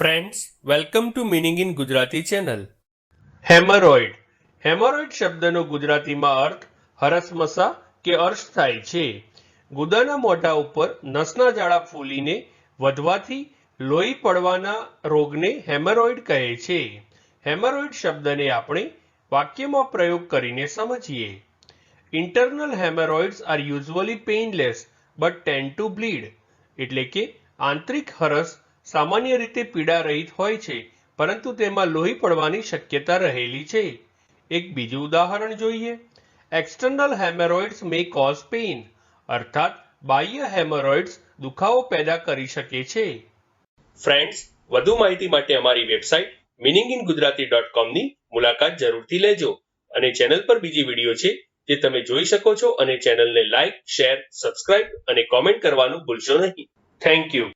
Friends welcome to meaning in Gujarati channel haemorrhoid haemorrhoid શબ્દનો ગુજરાતીમાં અર્થ હરસમસા કે અર્શ થાય છે. ગુદાના મોઢા ઉપર નસના જાળા ફૂલીને વધવાથી લોહી પડવાના રોગને હેમરોઇડ કહે છે. હેમરોઇડ શબ્દને આપણે વાક્યમાં પ્રયોગ કરીને સમજીએ. Internal haemorrhoids are usually painless but tend to bleed એટલે કે આંતરિક હરસ સામાન્ય રીતે પીડા રહિત હોય છે, પરંતુ તેમાં લોહી પડવાની શક્યતા રહેલી છે. એક બીજું ઉદાહરણ જોઈએ. External haemorrhoids may cause pain અર્થાત બાહ્ય હેમરોઇડ્સ દુખાવો પેદા કરી શકે છે. ફ્રેન્ડ્સ વધુ માહિતી માટે અમારી website meaning in Gujarati dot કોમની મુલાકાત જરૂરથી લેજો અને ચેનલ પર બીજી વીડિયો છે જે તમે જોઈ શકો છો અને ચેનલને લાઇક શેર સબસ્ક્રાઇબ અને કોમેન્ટ કરવાનું ભૂલશો નહીં. Thank you